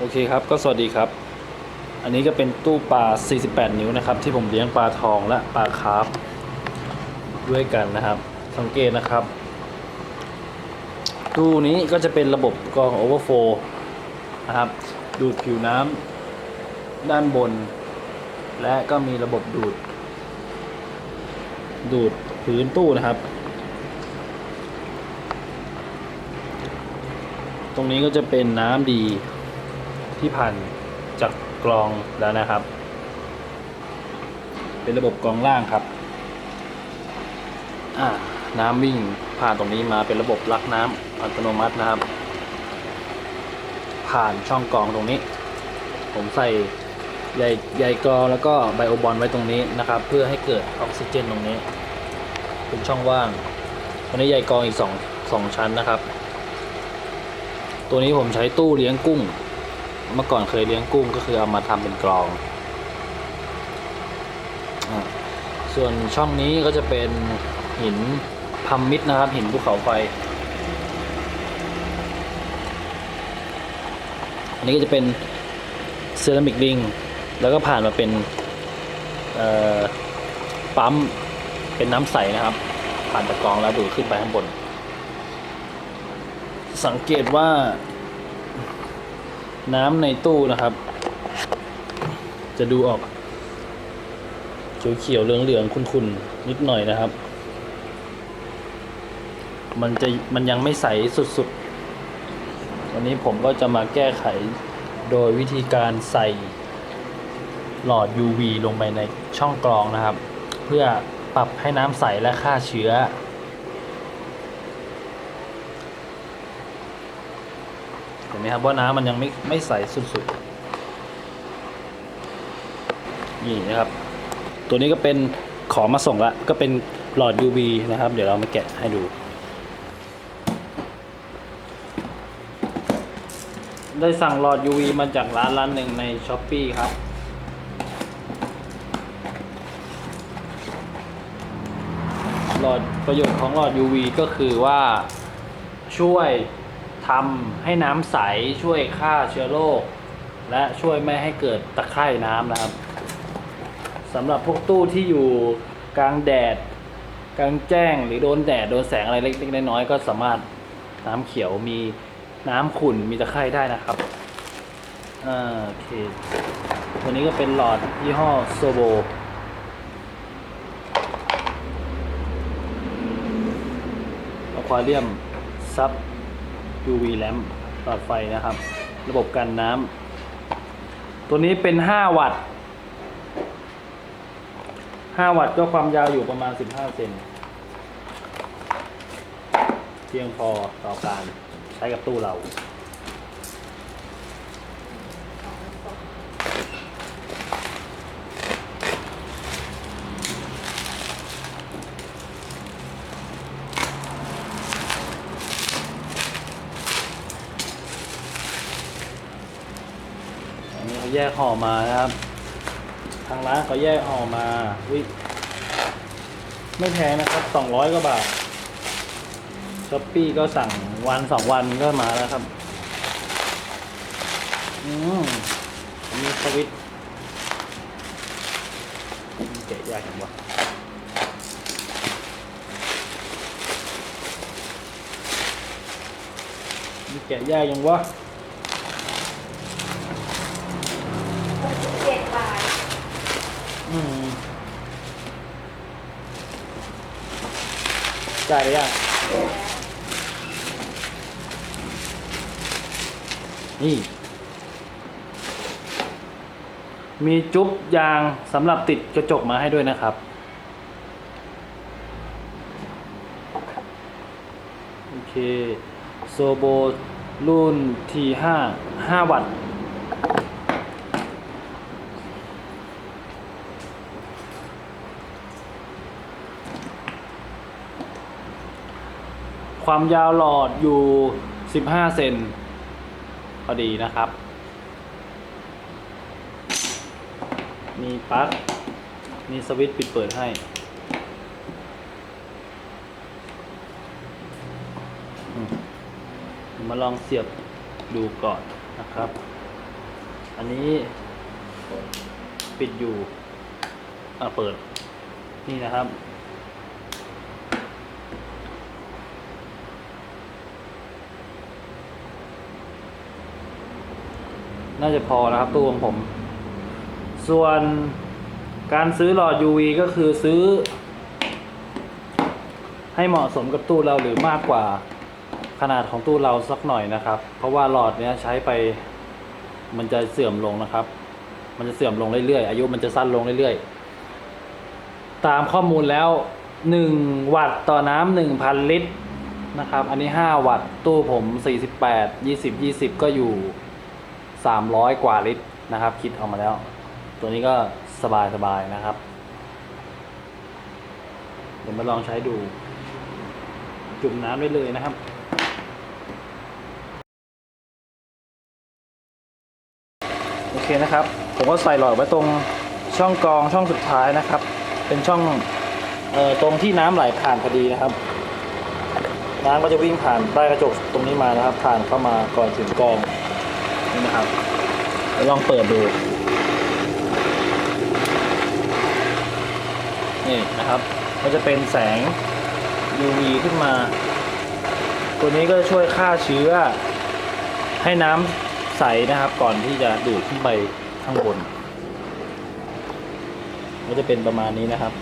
โอเคครับก็สวัสดีครับ อันนี้ก็เป็นตู้ปลา 48 นิ้วนะครับ ที่ผมเลี้ยงปลาทองและปลาคาร์ฟด้วยกันนะครับ สังเกตนะครับ ตู้นี้ก็จะเป็นระบบกรองโอเวอร์โฟนะครับ ดูดผิวน้ำด้านบน และก็มีระบบดูด ดูดพื้นตู้นะครับตรงนี้ก็จะเป็นน้ำดี ที่ผ่านจากกรองแล้วนะครับ เป็นระบบกรองล่างครับน้ำวิ่งผ่านตรงนี้มาเป็นระบบลักน้ำอัตโนมัตินะครับ ผ่านช่องกรองตรงนี้ ผมใส่ใยใยกรองแล้วก็ไบโอบอลไว้ตรงนี้นะครับ เพื่อให้เกิดออกซิเจนตรงนี้ เป็นช่องว่างตอนนี้ใยกรองอีกสองสองชั้นนะครับ ตัวนี้ผมใช้ตู้เลี้ยงกุ้ง เมื่อก่อนเคยเลี้ยงกุ้งก็คือเอามาทำเป็นกรองอส่วนช่องนี้ก็จะเป็นหินพัมมิดนะครับ หินภูเขาไฟ อันนี้ก็จะเป็นเซรามิกริง แล้วก็ผ่านมาเป็นปั๊มเป็นน้ำใสนะครับ ผ่านจากกรองแล้วดูดขึ้นไปข้างบน สังเกตว่า น้ำในตู้นะครับ จะดูออกเขียวๆเหลืองๆขุ่นๆนิดหน่อยนะครับ มันจะมันยังไม่ใสสุดๆ วันนี้ผมก็จะมาแก้ไขโดยวิธีการใส่หลอด UV ลงไปในช่องกรองนะครับ เพื่อปรับให้น้ำใสและฆ่าเชื้อ ห็นไหมครับว่าน้ำมันยังไม่ไม่ใสสุดๆนี่นะครับ ตัวนี้ก็เป็นขอมาส่งละก็เป็นหลอด UV นะครับ เดี๋ยวเรามาแกะให้ดู ได้สั่งหลอด UV มาจากร้านร้านหนึ่งใน s h อ p e e ครับหลอดประโยชน์ของหลอด UV ก็คือว่าช่วย ทำให้น้ำใสช่วยฆ่าเชื้อโรค และช่วยไม่ให้เกิดตะไคร่น้ำนะครับสำหรับพวกตู้ที่อยู่กลางแดด กลางแจ้งหรือโดนแดดโดนแสงอะไรเล็กๆน้อยๆก็สามารถน้ำเขียวมีน้ำขุ่นมีตะไคร่ได้นะครับอ่าโอเคตัวนี้ก็เป็นหลอดยี่ห้อโซโบอควาเรียมซับ UV lamp หลอดไฟนะครับ ระบบกันน้ำตัวนี้เป็น 5 วัตต์ 5 วัตต์ก็ความยาวอยู่ประมาณ 15 เซนเพียงพอต่อการใช้กับตู้เรา อันนี้เขา แยกห่อมานะครับ ทางร้านเขาแยกห่อมาวิไม่แพงนะครับสองร้อยกว่าบาทช้อปปี้ก็สั่งวันสองวันก็มาแล้วครับ อืมมีสวิตช์แกะยากจังวะมีแกะยากยังวะ อืมจ่ายไปยังนี่ มีจุ๊บยางสำหรับติดกระจกมาให้ด้วยนะครับ โอเค โซโบรุ่น T5 5 วัตต์ ความยาวหลอดอยู่ 15 เซนพอดีนะครับ มีปลั๊กมีสวิตช์ปิดเปิดให้มมาลองเสียบดูก่อนนะครับ อันนี้ปิดอยู่ อะ เปิด นี่นะครับ น่าจะพอนะครับตู้ของผม ส่วนการซื้อหลอด UV ก็คือซื้อ ให้เหมาะสมกับตู้เราหรือมากกว่าขนาดของตู้เราสักหน่อยนะครับ เพราะว่าหลอดเนี้ยใช้ไปมันจะเสื่อมลงนะครับ มันจะเสื่อมลงเรื่อยๆ อายุมันจะสั้นลงเรื่อยๆ ตามข้อมูลแล้ว 1 วัตต์ต่อน้ำ1,000 ลิตรนะครับ อันนี้ 5 วัตต์ตู้ผม 48 20 20 ก็อยู่ 300 กว่าลิตรนะครับ คิดออกมาแล้ว ตัวนี้ก็สบายๆนะครับ เดี๋ยวมาลองใช้ดู จุ่มน้ำได้เลยนะครับโอเคนะครับ ผมก็ใส่หลอดไว้ตรงช่องกรองช่องสุดท้ายนะครับ เป็นช่องออตรงที่น้ำไหลผ่านพอดีนะครับ น้ำก็จะวิ่งผ่านใต้กระจกตรงนี้มานะครับ ผ่านเข้ามาก่อนถึงกอง นี่นะครับลองเปิดดูนี่นะครับก็จะเป็นแสง UV ขึ้นมา ตัวนี้ก็ช่วยฆ่าเชื้อ ให้น้ำใสนะครับ ก่อนที่จะดูดขึ้นไปข้างบน ก็จะเป็นประมาณนี้นะครับ